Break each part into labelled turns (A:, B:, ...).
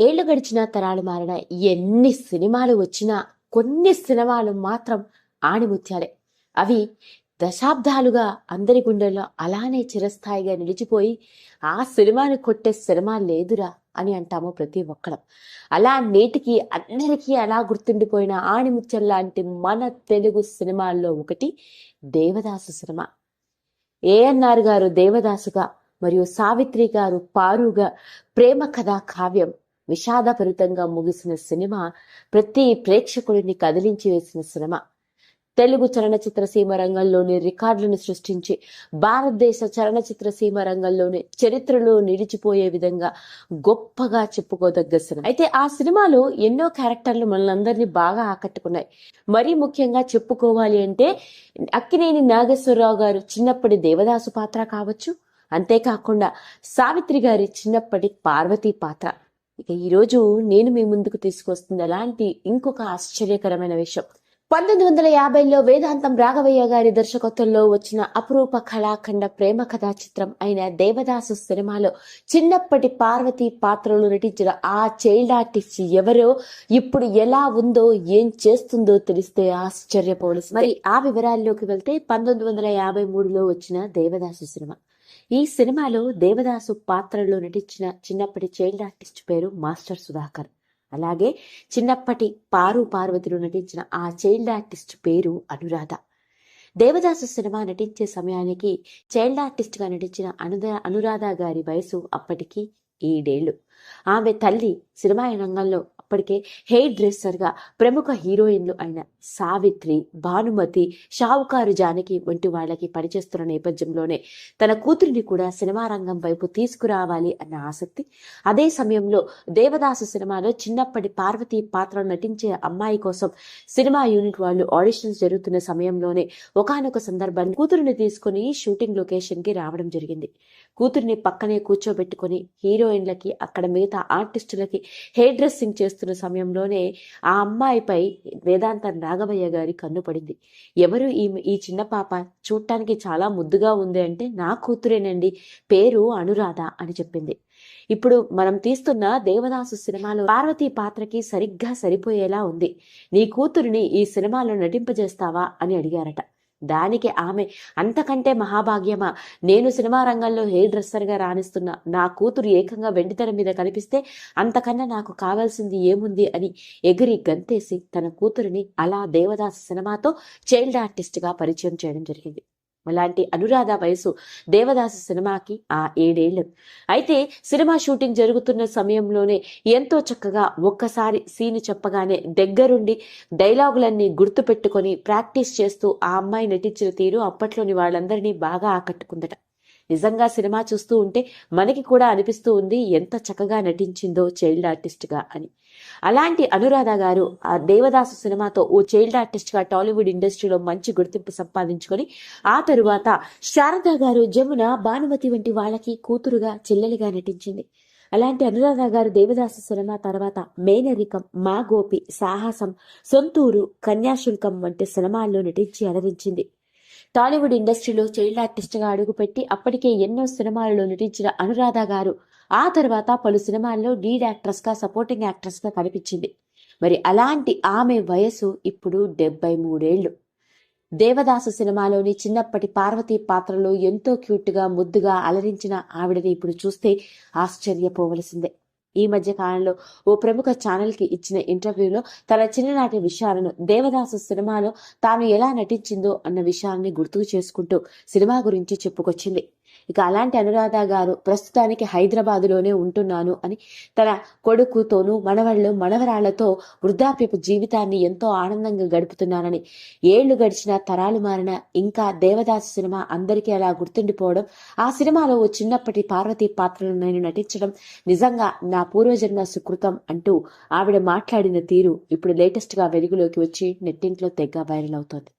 A: ఏళ్ళు గడిచిన తరాలు మారిన ఎన్ని సినిమాలు వచ్చినా కొన్ని సినిమాలు మాత్రం ఆణిముత్యాలే. అవి దశాబ్దాలుగా అందరి గుండెల్లో అలానే చిరస్థాయిగా నిలిచిపోయి ఆ సినిమాని కొట్టే సినిమా లేదురా అని అంటాము ప్రతి ఒక్కరం. అలా నేటికి అందరికీ అలా గుర్తుండిపోయిన ఆణిముత్యం లాంటి మన తెలుగు సినిమాల్లో ఒకటి దేవదాసు సినిమా. ఏఎన్ఆర్ గారు దేవదాసుగా మరియు సావిత్రి గారు పారుగా ప్రేమ కథా కావ్యం విషాదభరితంగా ముగిసిన సినిమా ప్రతి ప్రేక్షకుడిని కదిలించి వేసిన సినిమా. తెలుగు చలనచిత్ర సీమ రంగంలోని రికార్డులను సృష్టించి భారతదేశ చలనచిత్ర సీమ రంగంలోని చరిత్రలో నిలిచిపోయే విధంగా గొప్పగా చెప్పుకోదగ్గ సినిమా. అయితే ఆ సినిమాలో ఎన్నో క్యారెక్టర్లు మనందరినీ బాగా ఆకట్టుకున్నాయి. మరీ ముఖ్యంగా చెప్పుకోవాలి అంటే అక్కినేని నాగేశ్వరరావు గారు చిన్నప్పటి దేవదాసు పాత్ర కావచ్చు. అంతేకాకుండా సావిత్రి గారి చిన్నప్పటి పార్వతీ పాత్ర. ఇక ఈరోజు నేను మీ ముందుకు తీసుకొస్తుంది అలాంటి ఇంకొక ఆశ్చర్యకరమైన విషయం పంతొమ్మిది వందల యాభైలో వేదాంతం రాఘవయ్య గారి దర్శకత్వంలో వచ్చిన అపురూప కళాఖండ ప్రేమ కథా చిత్రం అయిన దేవదాసు సినిమాలో చిన్నప్పటి పార్వతి పాత్రలో నటించిన ఆ చైల్డ్ ఆర్టిస్ట్ ఎవరో ఇప్పుడు ఎలా ఉందో ఏం చేస్తుందో తెలిస్తే ఆశ్చర్యపోవలసి మరి ఆ వివరాల్లోకి వెళ్తే పంతొమ్మిది వందల యాభై మూడులో వచ్చిన దేవదాసు సినిమా. ఈ సినిమాలో దేవదాసు పాత్రలో నటించిన చిన్నప్పటి చైల్డ్ ఆర్టిస్ట్ పేరు మాస్టర్ సుధాకర్. అలాగే చిన్నప్పటి పారు పార్వతిలో నటించిన ఆ చైల్డ్ ఆర్టిస్ట్ పేరు అనురాధ. దేవదాసు సినిమా నటించే సమయానికి చైల్డ్ ఆర్టిస్ట్గా నటించిన అనుదా అనురాధ గారి వయసు అప్పటికి ఏడేళ్ళు ఆమె తల్లి సినిమా రంగంలో అప్పటికే హెయిర్ డ్రెస్సర్గా ప్రముఖ హీరోయిన్లు అయిన సావిత్రి భానుమతి షావుకారు జానకి వంటి వాళ్ళకి పనిచేస్తున్న నేపథ్యంలోనే తన కూతురిని కూడా సినిమా రంగం వైపు తీసుకురావాలి అన్న ఆసక్తి. అదే సమయంలో దేవదాసు సినిమాలో చిన్నప్పటి పార్వతి పాత్ర నటించే అమ్మాయి కోసం సినిమా యూనిట్ వాళ్ళు ఆడిషన్స్ జరుగుతున్న సమయంలోనే ఒకనొక సందర్భాన్ని కూతురిని తీసుకుని షూటింగ్ లొకేషన్కి రావడం జరిగింది. కూతురిని పక్కనే కూర్చోబెట్టుకుని హీరోయిన్లకి అక్కడ మిగతా ఆర్టిస్టులకి హెయిర్ డ్రెస్సింగ్ చేస్తున్న సమయంలోనే ఆ అమ్మాయిపై వేదాంత రాఘవయ్య గారి కన్ను పడింది. ఎవరు ఈ ఈ చిన్న పాప? చూడటానికి చాలా ముద్దుగా ఉంది అంటే నా కూతురేనండి. పేరు అనురాధ అని చెప్పింది. ఇప్పుడు మనం తీస్తున్న దేవదాసు సినిమాలో పార్వతి పాత్రకి సరిగ్గా సరిపోయేలా ఉంది. నీ కూతురిని ఈ సినిమాలో నటింపజేస్తావా అని అడిగారట. దానికి ఆమె అంతకంటే మహాభాగ్యమా? నేను సినిమా రంగంలో హెయిర్ డ్రెస్సర్గా రాణిస్తున్న నా కూతురు ఏకంగా వెండితెర మీద కనిపిస్తే అంతకన్నా నాకు కావాల్సింది ఏముంది అని ఎగిరి గంతేసి తన కూతురిని అలా దేవదాస్ సినిమాతో చైల్డ్ ఆర్టిస్ట్గా పరిచయం చేయడం జరిగింది. అలాంటి అనురాధ వయసు దేవదాసు సినిమాకి ఆ ఏడేళ్ళు అయితే సినిమా షూటింగ్ జరుగుతున్న సమయంలోనే ఎంతో చక్కగా ఒక్కసారి సీన్ చెప్పగానే దగ్గరుండి డైలాగులన్నీ గుర్తుపెట్టుకొని ప్రాక్టీస్ చేస్తూ ఆ అమ్మాయి నటించిన తీరు అప్పట్లోని వాళ్ళందరినీ బాగా ఆకట్టుకుందట. నిజంగా సినిమా చూస్తూ ఉంటే మనకి కూడా అనిపిస్తూ ఉంది ఎంత చక్కగా నటించిందో చైల్డ్ ఆర్టిస్ట్గా అని. అలాంటి అనురాధ గారు ఆ దేవదాసు సినిమాతో ఓ చైల్డ్ ఆర్టిస్ట్గా టాలీవుడ్ ఇండస్ట్రీలో మంచి గుర్తింపు సంపాదించుకొని ఆ తరువాత శారద గారు జమున భానుమతి వంటి వాళ్ళకి కూతురుగా చెల్లెలుగా నటించింది. అలాంటి అనురాధ గారు దేవదాసు సినిమా తర్వాత మేనరికం మా గోపి సాహసం సొంతూరు కన్యాశుల్కం వంటి సినిమాల్లో నటించి అలరించింది. టాలీవుడ్ ఇండస్ట్రీలో చైల్డ్ ఆర్టిస్ట్గా అడుగుపెట్టి అప్పటికే ఎన్నో సినిమాలలో నటించిన అనురాధ గారు. ఆ తర్వాత పలు సినిమాల్లో లీడ్ యాక్ట్రెస్గా సపోర్టింగ్ యాక్ట్రెస్గా కనిపించింది. మరి అలాంటి ఆమె వయసు ఇప్పుడు డెబ్బై మూడేళ్ళు దేవదాసు సినిమాలోని చిన్నప్పటి పార్వతి పాత్రలో ఎంతో క్యూట్గా ముద్దుగా అలరించిన ఆవిడని ఇప్పుడు చూస్తే ఆశ్చర్యపోవలసిందే. ఈ మధ్య కాలంలో ఓ ప్రముఖ ఛానల్కి ఇచ్చిన ఇంటర్వ్యూలో తన చిన్ననాటి విషయాలను దేవదాసు సినిమాలో తాను ఎలా నటించిందో అన్న విషయాన్ని గుర్తుకు చేసుకుంటూ సినిమా గురించి చెప్పుకొచ్చింది. ఇక అలాంటి అనురాధ గారు ప్రస్తుతానికి హైదరాబాదులోనే ఉంటున్నాను అని తన కొడుకుతోనూ మనవళ్ళు మనవరాళ్ళతో వృద్ధాప్యపు జీవితాన్ని ఎంతో ఆనందంగా గడుపుతున్నానని. ఏళ్ళు గడిచిన తరాలు మారిన ఇంకా దేవదాసు సినిమా అందరికీ అలా గుర్తుండిపోవడం ఆ సినిమాలో ఓ చిన్నప్పటి పార్వతీ పాత్రను నేను నటించడం నిజంగా నా పూర్వజన్మ సుకృతం అంటూ ఆవిడ మాట్లాడిన తీరు ఇప్పుడు లేటెస్ట్గా వెలుగులోకి వచ్చి నెట్టింట్లో తెగ వైరల్ అవుతోంది.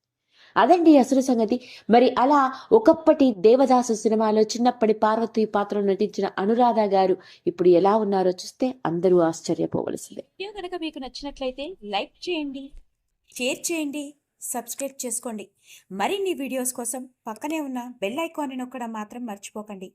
A: అదండి అసలు సంగతి. మరి అలా ఒకప్పటి దేవదాసు సినిమాలో చిన్నప్పటి పార్వతి పాత్రలో నటించిన అనురాధ గారు ఇప్పుడు ఎలా ఉన్నారో చూస్తే అందరూ ఆశ్చర్యపోవలసిందే.
B: వీడియో కనుక మీకు నచ్చినట్లయితే లైక్ చేయండి
C: షేర్ చేయండి సబ్స్క్రైబ్ చేసుకోండి. మరిన్ని వీడియోస్ కోసం పక్కనే ఉన్న బెల్ ఐకాన్ని నొక్కడం మాత్రం మర్చిపోకండి.